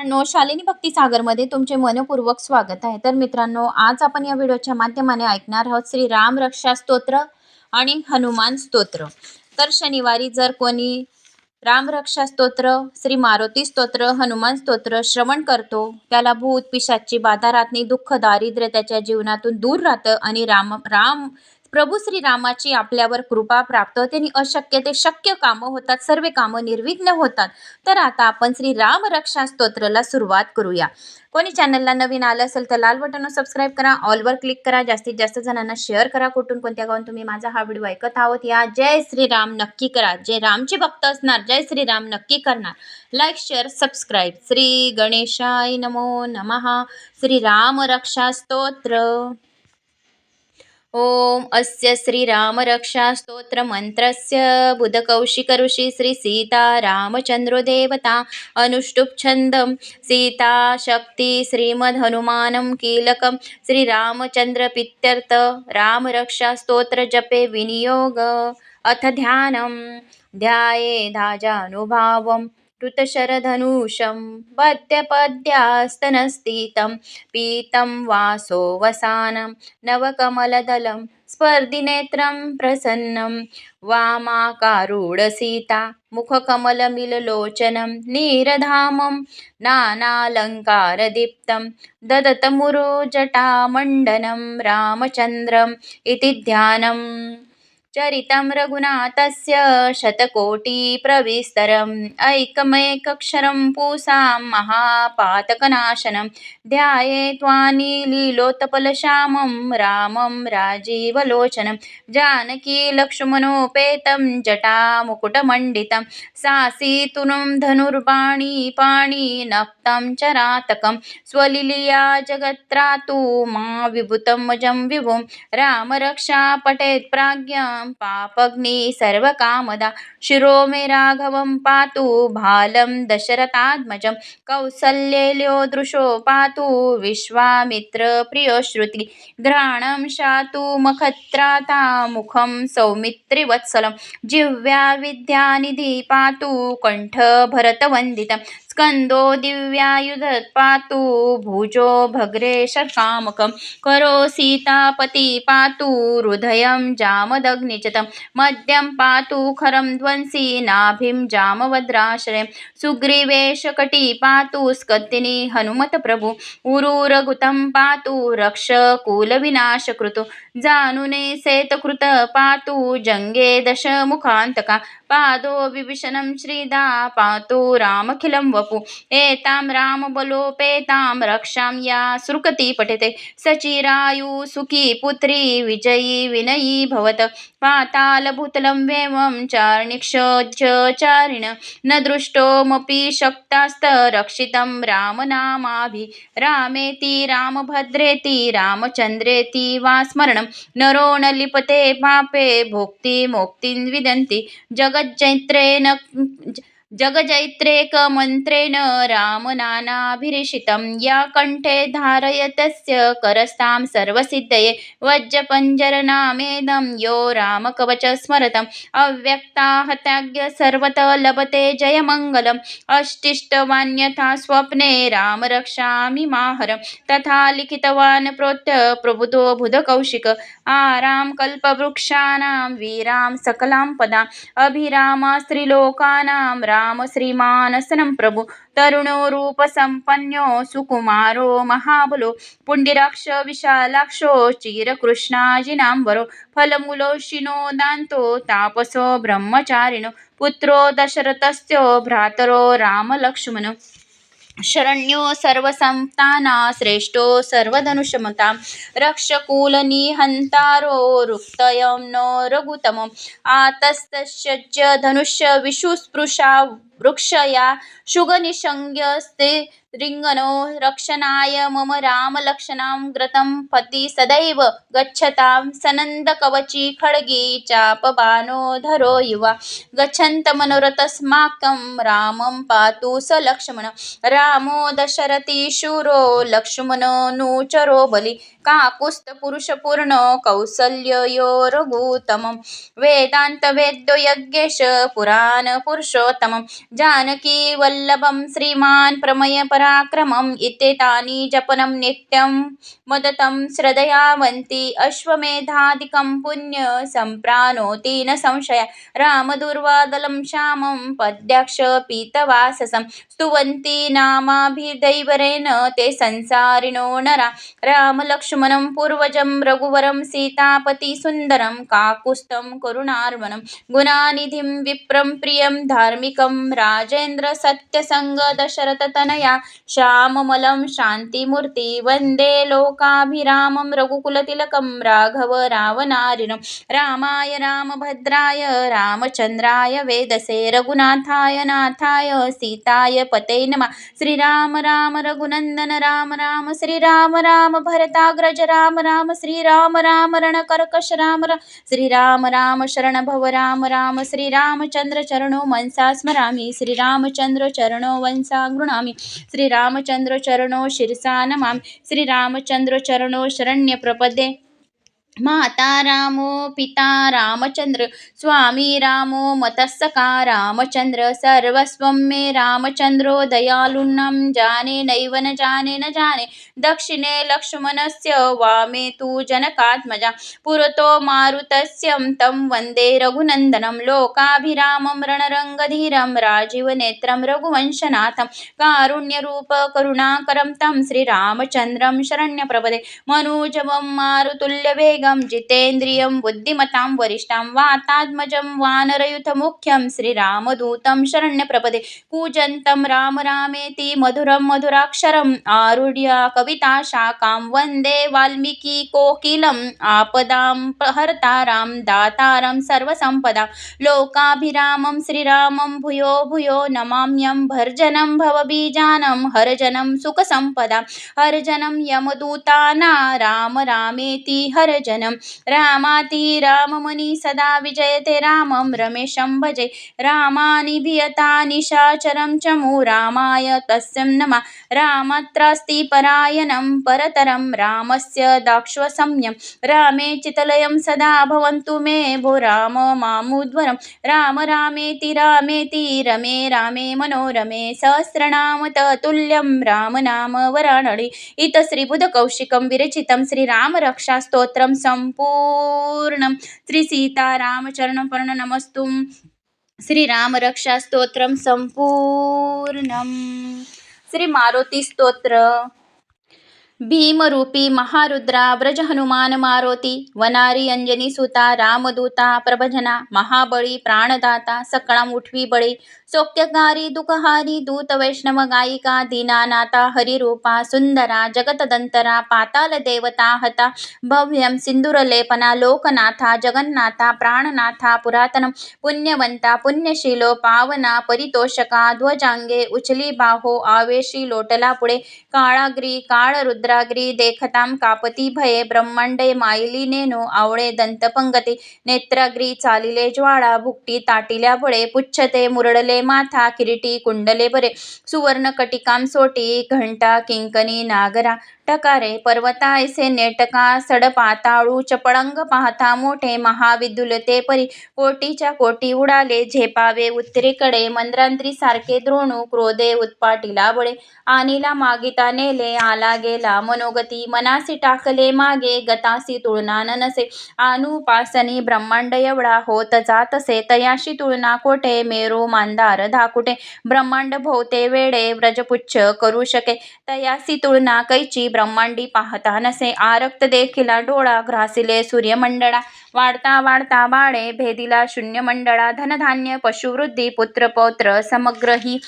मित्रांनो शालिनी भक्ती सागरमध्ये तुमचे मनपूर्वक स्वागत आहे. तर मित्रांनो आज आपण या व्हिडिओच्या माध्यमाने ऐकणार आहोत श्री राम रक्षा स्तोत्र आणि हनुमान स्तोत्र. तर शनिवारी जर कोणी राम रक्षा स्तोत्र श्री मारुती स्तोत्र हनुमान स्तोत्र श्रवण करतो त्याला भूत पिशाची बाधा राहत नाही दुःख दारिद्र्य त्याच्या जीवनातून दूर राहतं आणि राम राम प्रभू श्रीरामाची आपल्यावर कृपा प्राप्त होते आणि अशक्य ते शक्य कामं होतात सर्व कामं निर्विघ्न होतात. तर आता आपण श्री राम रक्षा स्तोत्राला सुरुवात करूया. कोणी चॅनलला नवीन आलं असेल तर लाल बटन सबस्क्राईब करा ऑलवर क्लिक करा जास्तीत जास्त जणांना शेअर करा. कुठून कोणत्या गावून तुम्ही माझा हा व्हिडिओ ऐकत आहोत या जय श्रीराम नक्की करा. जे रामचे भक्त असणार जय श्रीराम नक्की करणार. लाईक शेअर सबस्क्राईब श्री गणेशाय नमो नमः. श्री राम रक्षा स्तोत्र. ॐ अस्य श्रीरामरक्षास्तोत्रमन्त्रस्य बुधकौशिकऋषि श्रीसीतारामचन्द्रो देवता अनुष्टुप्छन्दं सीताशक्ति श्रीमद्हनुमानं कीलकं श्रीरामचन्द्रपित्यर्थ रामरक्षास्तोत्रजपे विनियोग अथ ध्यानं ध्यायेधाजानुभावं ऋतशरधनुषं पद्यपद्यास्तनस्थितं पीतं वासो वसानं नवकमलदलं स्पर्धिनेत्रं प्रसन्नं वामाकारूढसीता मुखकमलमिललोचनं नीरधामं नानालङ्कारदीप्तं ददतमुरोजटामण्डनं रामचन्द्रम् इति ध्यानम् चरितं रघुनाथस्य शतकोटिप्रविस्तरम् ऐकमेकक्षरं पूसां महापातकनाशनं ध्याये त्वानिलीलोत्पलश्यामं रामं राजीवलोचनं जानकी लक्ष्मणोपेतं जटामुकुटमण्डितं सासीतुनं धनुर्बाणी पाणी नक्तं चरातकं स्वलिलिया जगत्रातु मा विभुतं मजं विभुं रामरक्षा प्राज्ञा पापग्नि सर्वकामदा। शिरो मे राघवं पातु भालं दशरथात्मजं कौसल्येल्यो दृशो पातु विश्वामित्रप्रियोश्रुति घ्राणं शातु मखत्राता मुखं सौमित्रिवत्सलं। जिह्व्या विद्यानिधि पातु कण्ठ भरतवन्दितं। स्कन्दो दिव्यायुधत् पातु भुजो भग्रेशकामकं। करो सीतापति पातु हृदयं जामदग्निचतं मद्यं पातु खरं ध्वंसी नाभिं जामवद्राश्रयं। सुग्रीवेशकटी पातु स्कत्तिनी हनुमतप्रभु उरुरगुतं पातु रक्षकुलविनाशकृतु जानुने सेतकृत पातु जङ्गे दशमुखान्तका पादो विभीषणं श्रीदा पातु रामखिलं वपु। एतां रामबलोपेतां रक्षां या सुकृती पठिते। सचिरायु सुखी पुत्री विजयी विनयी भवत। पातालभूतलं वेमं चार्णिक्षोज्जचारिण। न दृष्टोमपि शक्तास्तरक्षितं रामनामाभि। रामेति रामभद्रेति रामचन्द्रेति वा स्मरणं। नरो न लिपते पापे भोक्तिमोक्तिं विदन्ति। जगज्जैत्रेण जगजैत्रेकमन्त्रेण रामनानाभिरिषितं या कण्ठे धारयतस्य करस्तां सर्वसिद्धये। वज्रपञ्जरनामेदं यो रामकवच स्मरतम्। अव्यक्ताहत्याज्ञ सर्वत लभते जयमङ्गलम्। अष्टिष्टवान्यथा स्वप्ने रामरक्षामि माहरं तथा लिखितवान् प्रोत्य प्रबुधो बुधकौशिक। आरां कल्पवृक्षाणां वीरां सकलां पदाम् अभिरामा स्त्रिलोकानां राम श्रीमानसनं प्रभु। तरुणो रूपसम्पन्नो सुकुमारो महाबलो। पुण्डिराक्ष विशालाक्षो चिरकृष्णाजिनाम्बरो। फलमूलोशिनो दान्तो तापसो ब्रह्मचारिणो। पुत्रो दशरथस्य भ्रातरो रामलक्ष्मणो। शरण्यो सर्वसंताना श्रेष्ठो सर्वधनुषमतां रक्षकुलनिहन्तारो रुक्तयं नो रघुतमम् आतस्तस्य धनुष्य विशुस्पृशा वृक्षया शुगनिषङ्गस्ते रिङ्गनो रक्षणाय मम रामलक्षणां ग्रतं पति सदैव गच्छतां सनन्दकवची खड्गी चापबाणोधरो युवा। गच्छन्तमनोरथस्माकं रामं पातु स लक्ष्मण। रामो दशरथी शूरो लक्ष्मणोऽनुचरो बलि। काकुत्स्थपुरुषपूर्ण कौसल्ययो रघुत्तमं वेदान्तवेद्यो यज्ञेश पुराणपुरुषोत्तमं जानकीवल्लभं श्रीमान् प्रमयपराक्रमम् इत्येतानि जपनं नित्यं। मदतं श्रद्धयावन्ति अश्वमेधादिकं पुण्य सम्प्राणोति न संशय। रामदुर्वादलं श्यामं पद्याक्ष पीतवाससं। स्तुवन्ति नामाभिदैवरेण ते संसारिणो नरा। रामलक्ष्मणं पूर्वजं रघुवरं सीतापतिसुन्दरं काकुस्तं करुणार्वनं गुणानिधिं विप्रं प्रियं धार्मिकं राजेन्द्र सत्यसङ्ग दशरथतनया श्याममलं शान्तिमूर्ति वन्दे लोकाभिरामं रघुकुलतिलकं राघव रावणारिणं रामाय रामभद्राय रामचन्द्राय वेदसे रघुनाथाय नाथाय सीताय पते नमः। श्रीराम राम रघुनन्दन राम राम श्रीराम राम भरताग्रज राम राम श्रीराम राम रणकर्कश राम राम श्रीराम राम शरण भव राम राम श्रीरामचन्द्र चरणो मनसा स्मरामि। श्रीरामचंद्र चरणो वंसा गृणामि। श्रीरामचंद्र चरणो शिरसा नमामि। श्रीरामचंद्र चरणो शरण्यप्रपदे। माता रामो पिता रामचंद्र स्वामी रामो मतस्सका रामचंद्र सर्वस्वं मे रामचंद्रो दयालुन्नं जाने नैव न जाने न जाने दक्षिणे लक्ष्मणस्य वामे तु जनकात्मजा पुरतो मारुतस्य तं वन्दे रघुनन्दनं लोकाभिरामं रणरङ्गधीरं राजीवनेत्रं रघुवंशनाथं कारुण्यरूपकरुणाकरं तं श्रीरामचन्द्रं शरण्यप्रपदे मारुतुल्यवे मारुतुल्यवेगं जितेन्द्रियं बुद्धिमतां वरिष्ठां वातात्मजं वानरयुथमुख्यं श्रीरामदूतं शरण्यप्रपदे कूजन्तं राम रामेति मधुरं मधुराक्षरम् आरुढ्य कविताशाखां वन्दे वाल्मीकिकोकिलम् आपदां प्रहर्तारां दातारं सर्वसम्पदां लोकाभिरामं श्रीरामं भूयो भूयो नमाम्यं भर्जनं भवबीजानं हरजनं सुखसम्पदां हरजनं यमदूताना राम रामेति हरज रामाति राममणि सदा विजयते रामं रमेशं भजे। रामानिभियता निशाचरं चमु रामाय तस्यं नमः। रामत्रास्ति परायणं परतरं रामस्य दाक्ष्वसम्यं रामे चितलयं सदा भवन्तु मे भो राम मामुद्वरं राम रामेति रामेति रमे रामे मनोरमे सहस्रनाम ततुल्यं रामनाम वराणि इत श्रीबुधकौशिकं विरचितं श्रीरामरक्षास्तोत्रं सम्पूर्णं श्रीसीतारामचरणपर्णनमस्तुं श्रीरामरक्षास्तोत्रं सम्पूर्णं श्री मारुती स्तोत्र। भीमरूपी महारुद्रा व्रज हनुमान मारोती वनारी अंजनी सुता रामदूता प्रभजना महाबळी प्राणदाता सकळाम उठवी बळी सौख्यकारी दुःखहारी दूत वैष्णव गायिका दीनानाथा हरिरूपा सुंदरा जगतदंतरा पाताल देवता हता भव्यं सिंदूरलेपना लोकनाथा जगन्नाथा प्राणनाथा पुरातनं पुण्यवंता पुण्यशीलो पावना परितोषका ध्वजांगे उचली बाहो आवेशी लोटला पुढे काळाग्री काळरुद्राग्री देखतां कापती भये ब्रह्मांडे मायली नेनो आवळे दंतपंगती नेत्राग्री चालिले ज्वाळा भुकटी ताटिल्या भळे पुच्छते मुरडले माथा किरीटी कुंडले बरे सुवर्ण कटिकाम सोटी घंटा किंकणी नागरा टकारे पर्वतायसे नेटका सडपाताळू चपळंग पाहता मोठे महाविदुलते परी. कोटीच्या कोटी उडाले झेपावे उत्तरेकडे मंद्रांत्री सारखे द्रोणू क्रोधे उत्पाटीला बळे. आनीला मागिता नेले आला गेला मनोगती मनासी टाकले मागे गतासी तुळना नसे. अनुपासनी ब्रह्मांड एवढा होत जातसे तयाशी तुळना कोठे? मेरू मांदार धाकुटे. ब्रह्मांड भोवते वेडे व्रजपुच्छ करू शके. तयासी तुळना कैची? ब्रह्मांडी पाहता नसे आरक्त देखिला डोळा ग्रासिले सूर्यमंडळा. वाढता वाढता बाळे भेदिला शून्यमंडळा. धनधान्य पशुवृद्धी पुत्रपौत्र समग्र ही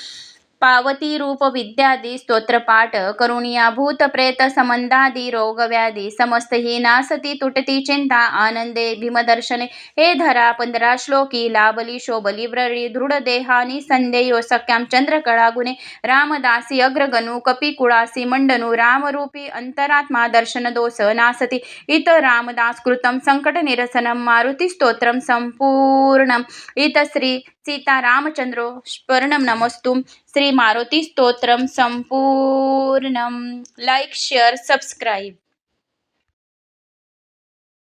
पावती रूप विद्यादी स्तोत्रपाठ करुणिया भूत प्रेत संबंधादी रोग व्याधी समस्त ही नासती तुटती चिंता आनंदे भीमदर्शने हे धरा पंधरा श्लोकी लाभली शोभली व्रळी दृढ देहानी संदेयो सख्याम चंद्रकळा गुणे रामदासी अग्रगणू कपिकुळासी मंडनू रामरूपी अंतरात्मा दर्शन दोष नासती। इत रामदास कृतं संकट निरसनं मारुती स्तोत्रं संपूर्णम्। इत श्री सीता रामचंद्रो स्वर्णं नमस्तुं श्री मारुती स्तोत्रम संपूर्णम. Like share subscribe